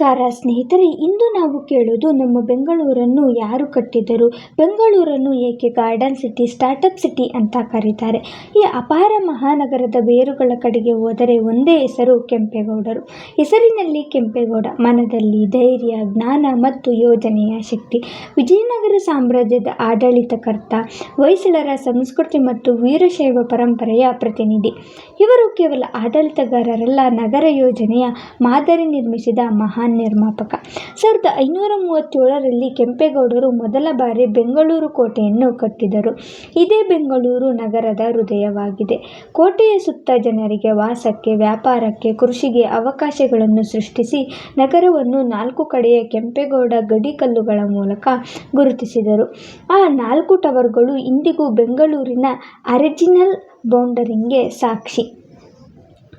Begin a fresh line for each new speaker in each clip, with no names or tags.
ನಮಸ್ಕಾರ ಸ್ನೇಹಿತರೆ, ಇಂದು ನಾವು ಕೇಳೋದು ನಮ್ಮ ಬೆಂಗಳೂರನ್ನು ಯಾರು ಕಟ್ಟಿದರು ಬೆಂಗಳೂರನ್ನು ಏಕೆ ಗಾರ್ಡನ್ ಸಿಟಿ ಸ್ಟಾರ್ಟಪ್ ಸಿಟಿ ಅಂತ ಕರೀತಾರೆ? ಈ ಅಪಾರ ಮಹಾನಗರದ ಬೇರುಗಳ ಕಡೆಗೆ ಹೋದರೆ ಒಂದೇ ಹೆಸರು ಕೆಂಪೇಗೌಡರು. ಹೆಸರಿನಲ್ಲಿ ಕೆಂಪೇಗೌಡ, ಮನದಲ್ಲಿ ಧೈರ್ಯ, ಜ್ಞಾನ ಮತ್ತು ಯೋಜನೆಯ ಶಕ್ತಿ. ವಿಜಯನಗರ ಸಾಮ್ರಾಜ್ಯದ ಆಡಳಿತಕರ್ತ, ಹೊಯ್ಸಳರ ಸಂಸ್ಕೃತಿ ಮತ್ತು ವೀರಶೈವ ಪರಂಪರೆಯ ಪ್ರತಿನಿಧಿ. ಇವರು ಕೇವಲ ಆಡಳಿತಗಾರರಲ್ಲ, ನಗರ ಯೋಜನೆಯ ಮಾದರಿ ನಿರ್ಮಿಸಿದ ಮಹಾನ್ ನಿರ್ಮಾಪಕ. ಸಾವಿರದ ಐನೂರ ಮೂವತ್ತೇಳರಲ್ಲಿ ಕೆಂಪೇಗೌಡರು ಮೊದಲ ಬಾರಿ ಬೆಂಗಳೂರು ಕೋಟೆಯನ್ನು ಕಟ್ಟಿದರು. ಇದೇ ಬೆಂಗಳೂರು ನಗರದ ಹೃದಯವಾಗಿದೆ. ಕೋಟೆಯ ಸುತ್ತ ಜನರಿಗೆ ವಾಸಕ್ಕೆ, ವ್ಯಾಪಾರಕ್ಕೆ, ಕೃಷಿಗೆ ಅವಕಾಶಗಳನ್ನು ಸೃಷ್ಟಿಸಿ ನಗರವನ್ನು ನಾಲ್ಕು ಕಡೆಯ ಕೆಂಪೇಗೌಡ ಗಡಿಕಲ್ಲುಗಳ ಮೂಲಕ ಗುರುತಿಸಿದರು. ಆ ನಾಲ್ಕು ಟವರ್ಗಳು ಇಂದಿಗೂ ಬೆಂಗಳೂರಿನ ಅರಿಜಿನಲ್ ಬೌಂಡರಿಂಗ್ಗೆ ಸಾಕ್ಷಿ.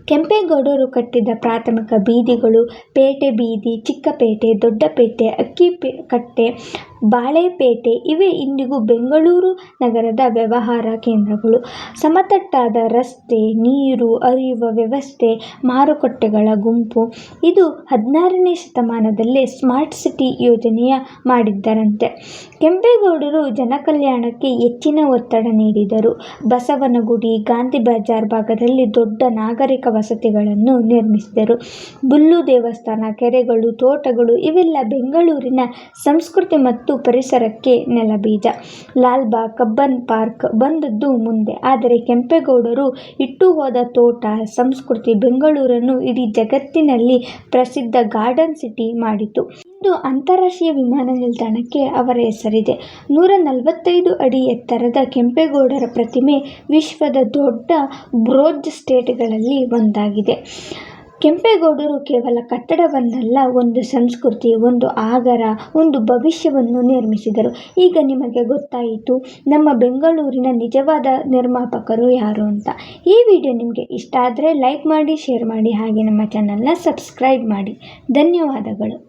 ಕೆಂಪೇಗೌಡರು ಕಟ್ಟಿದ ಪ್ರಾಥಮಿಕ ಬೀದಿಗಳು ಪೇಟೆ ಬೀದಿ ಚಿಕ್ಕಪೇಟೆ ದೊಡ್ಡಪೇಟೆ ಅಕ್ಕಿಕಟ್ಟೆ ಬಾಳೆಪೇಟೆ ಇವೇ ಇಂದಿಗೂ ಬೆಂಗಳೂರು ನಗರದ ವ್ಯವಹಾರ ಕೇಂದ್ರಗಳು. ಸಮತಟ್ಟಾದ ರಸ್ತೆ, ನೀರು ಹರಿಯುವ ವ್ಯವಸ್ಥೆ, ಮಾರುಕಟ್ಟೆಗಳ ಗುಂಪು. ಇದು ಹದಿನಾರನೇ ಶತಮಾನದಲ್ಲೇ ಸ್ಮಾರ್ಟ್ ಸಿಟಿ ಯೋಜನೆಯ ಮಾಡಿದ್ದರಂತೆ. ಕೆಂಪೇಗೌಡರು ಜನಕಲ್ಯಾಣಕ್ಕೆ ಹೆಚ್ಚಿನ ಒತ್ತಡ ನೀಡಿದರು. ಬಸವನಗುಡಿ, ಗಾಂಧಿ ಬಜಾರ್ ಭಾಗದಲ್ಲಿ ದೊಡ್ಡ ನಾಗರಿಕ ವಸತಿಗಳನ್ನು ನಿರ್ಮಿಸಿದರು. ಬುಲ್ಲು ದೇವಸ್ಥಾನ, ಕೆರೆಗಳು, ತೋಟಗಳು ಇವೆಲ್ಲ ಬೆಂಗಳೂರಿನ ಸಂಸ್ಕೃತಿ ಮತ್ತು ಪರಿಸರಕ್ಕೆ ನೆಲಬೀಜ. ಲಾಲ್ಬಾಗ್ ಕಬ್ಬನ್ ಪಾರ್ಕ್ ಬಂದದ್ದು ಮುಂದೆ. ಆದರೆ ಕೆಂಪೇಗೌಡರು ಇಟ್ಟು ಹೋದ ತೋಟ, ಸಂಸ್ಕೃತಿ ಬೆಂಗಳೂರನ್ನು ಇಡೀ ಜಗತ್ತಿನಲ್ಲಿ ಪ್ರಸಿದ್ಧ ಗಾರ್ಡನ್ ಸಿಟಿ ಮಾಡಿತು. ಇಂದು ಅಂತಾರಾಷ್ಟ್ರೀಯ ವಿಮಾನ ನಿಲ್ದಾಣಕ್ಕೆ ಅವರ ಹೆಸರಿದೆ. ನೂರ ನಲವತ್ತೈದು ಅಡಿ ಎತ್ತರದ ಕೆಂಪೇಗೌಡರ ಪ್ರತಿಮೆ ವಿಶ್ವದ ದೊಡ್ಡ ಬ್ರೋಜ್ ಸ್ಟೇಟ್ಗಳಲ್ಲಿ ಒಂದಾಗಿದೆ. ಕೆಂಪೇಗೌಡರು ಕೇವಲ ಕಟ್ಟಡವನ್ನಲ್ಲ, ಒಂದು ಸಂಸ್ಕೃತಿ ಒಂದು ಆಗರ, ಒಂದು ಭವಿಷ್ಯವನ್ನು ನಿರ್ಮಿಸಿದರು. ಈಗ ನಿಮಗೆ ಗೊತ್ತಾಯಿತು, ನಮ್ಮ ಬೆಂಗಳೂರಿನ ನಿಜವಾದ ನಿರ್ಮಾಪಕರು ಯಾರು ಅಂತ. ಈ ವಿಡಿಯೋ ನಿಮಗೆ ಇಷ್ಟ ಆದರೆ ಲೈಕ್ ಮಾಡಿ, ಶೇರ್ ಮಾಡಿ, ಹಾಗೆ ನಮ್ಮ ಚಾನಲ್ನ ಸಬ್ಸ್ಕ್ರೈಬ್ ಮಾಡಿ. ಧನ್ಯವಾದಗಳು.